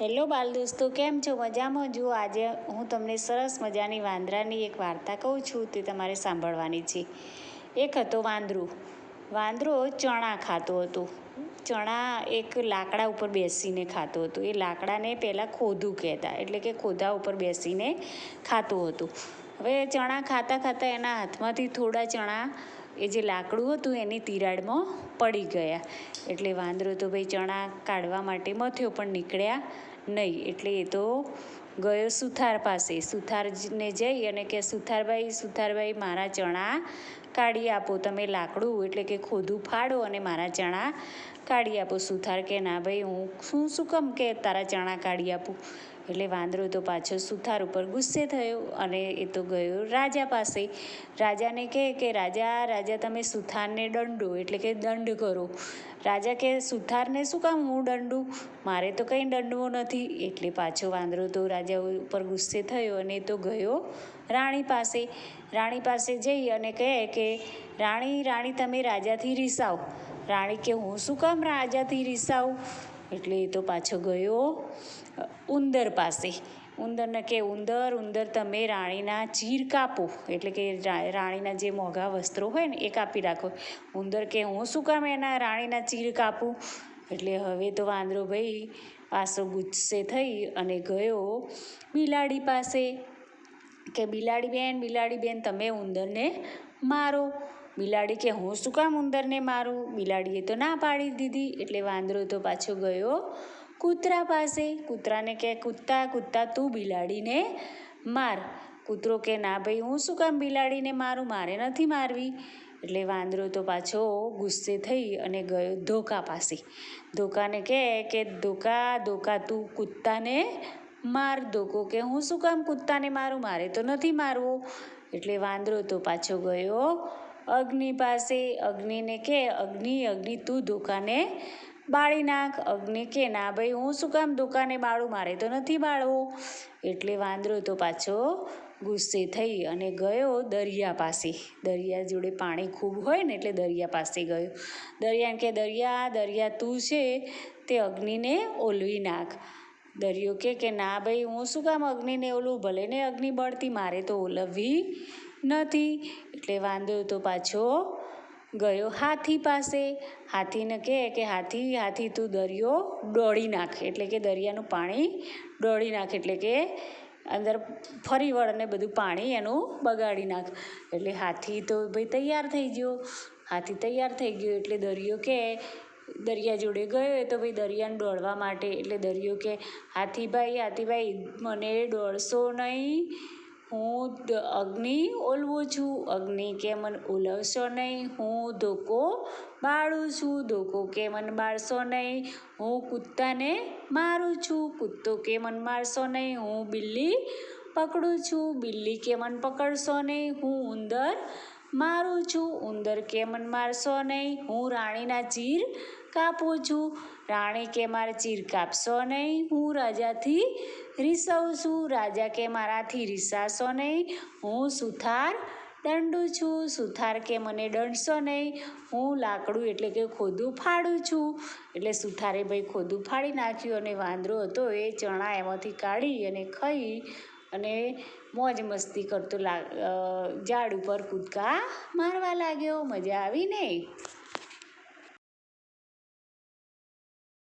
Hello બાલ દોસ્તો કેમ છો? મજામાં જુઓ. આજે હું તમને સરસ મજાની વાંદરાની એક વાર્તા કહું છું, તે તમારે સાંભળવાની છે. એક હતો વાંદરું. વાંદરો ચણા ખાતો હતો. ચણા એક લાકડા ઉપર બેસીને ખાતો હતો. એ લાકડાને પહેલાં ખોધું કહેતા, એટલે કે ખોદા ઉપર બેસીને ખાતો હતો. હવે ચણા ખાતા ખાતા એના હાથમાંથી થોડા ચણા એ જે લાકડું હતું એની તિરાડમાં પડી ગયા. એટલે વાંદરો તો ભાઈ ચણા કાઢવા માટે મથ્યો પણ નીકળ્યા નહીં. એટલે એ તો ગયો સુથાર પાસે. સુથારને જઈ અને કે, સુથારભાઈ સુથારભાઈ, મારા ચણા કાઢી આપો. તમે લાકડું એટલે કે ખોદું ફાડો અને મારા ચણા કાઢી આપો. સુથાર કે, ના ભાઈ, હું શું શું કમ કે તારા ચણા કાઢી આપું? એટલે વાંદરો તો પાછો સુથાર ઉપર ગુસ્સે થયો અને એ તો ગયો રાજા પાસે. રાજાને કહે કે, રાજા રાજા, તમે સુથારને દંડો. એટલે કે, દંડ કરો. રાજા કે સુથારને શું કામ હું દંડું? મારે તો કંઈ દંડવો નથી. એટલે પાછો વાંદરો તો રાજા ઉપર ગુસ્સે થયો અને એ તો ગયો રાણી પાસે. રાણી પાસે જઈ અને કહે કે, રાણી રાણી, તમે રાજાથી રીસાવ. રાણી કે, હું શું કામ રાજાથી રીસાવ? એટલે એ તો પાછો ગયો ઉંદર પાસે. ઉંદરને કે, ઉંદર ઉંદર, તમે રાણીના ચીર કાપો. એટલે કે રાણીના જે મોંઘા વસ્ત્રો હોય ને, એ કાપી રાખો. ઉંદર કે, હું શું કામ એના રાણીના ચીર કાપું? એટલે હવે તો વાંદરો ભાઈ પાછો ગુસ્સે થઈ અને ગયો બિલાડી પાસે. કે, બિલાડી બેન બિલાડી બેન, તમે ઉંદરને મારો. બિલાડી કે હું શું કામ ઉંદરને મારું? બિલાડીએ તો ના પાડી દીધી. એટલે વાંદરો તો પાછો ગયો કૂતરા પાસે. કૂતરાને કહે, કૂદતા કૂતતા તું બિલાડીને માર. કૂતરો કે ના ભાઈ, હું શું કામ બિલાડીને મારું? મારે નથી મારવી. એટલે વાંદરો તો પાછો ગુસ્સે થઈ અને ગયો ધોકા પાસે. ધોકાને કહે કે, ધોકા ધોકા તું કૂદતાને માર. ધોકો કે, હું શું કામ કૂદતાને મારું? મારે તો નથી મારવો. એટલે વાંદરો તો પાછો ગયો અગ્નિ પાસે અગ્નિને કે અગ્નિ અગ્નિ તું દુકાને બાળી નાખ. અગ્નિ કે ના ભાઈ, હું શું કામ દુકાને બાળું? મારે તો નથી બાળવું. એટલે વાંદરો તો પાછો ગુસ્સે થઈ અને ગયો દરિયા પાસે. દરિયા જોડે પાણી ખૂબ હોય ને એટલે દરિયા પાસે ગયો. દરિયાને કે, દરિયા દરિયા તું છે. તે અગ્નિને ઓલવી નાખ. દરિયો કે કે, ના ભાઈ, હું શું કામ અગ્નિને ઓલું? ભલે ને અગ્નિ બળતી, મારે તો ઓલવવી નથી. એટલે વાંદરો તો પાછો ગયો હાથી પાસે. હાથીને કહે કે, હાથી હાથી, તું દરિયો દોડી નાખ. એટલે કે દરિયાનું પાણી દોડી નાખ. એટલે કે અંદર ફરી વળ અને બધું પાણી એનું બગાડી નાખ. એટલે હાથી તો ભાઈ તૈયાર થઈ ગયો. હાથી તૈયાર થઈ ગયો એટલે દરિયો કે, દરિયા જોડે ગયો તો ભાઈ દરિયાને દોડવા માટે. એટલે દરિયો કે, હાથીભાઈ હાથીભાઈ, મને દોડશો નહીં. હું અગ્નિ ઓલવું છું. અગ્નિ કે મને ઓલવશો નહીં. હું ધોકો બાળું છું. ધોકો કે મને બાળશો નહીં. હું કૂદતાને મારું છું. કૂદતો કે મને મારશો નહીં. હું બિલ્લી પકડું છું. બિલ્લી કે મને પકડશો નહીં. હું ઉંદર મારું છું. ઉંદર કે મને મારશો નહીં. હું રાણીના ચીર કાપું છું. રાણી કે મારે ચીર કાપશો નહીં. હું રાજાથી રીસવું છું, રાજા કે મારાથી રીસાશો નહીં. હું સુથાર દંડું છું, સુથાર કે મને દંડશો નહીં. હું લાકડું એટલે કે ખોદું ફાડું છું. એટલે સુથારે ભાઈ ખોદું ફાડી નાખ્યું અને વાંદરો હતો, એ ચણા એમાંથી કાઢી અને ખાઈ અને મોજ મસ્તી કરતો લા ઝાડ ઉપર કૂદકા મારવા લાગ્યો. મજા આવી ને?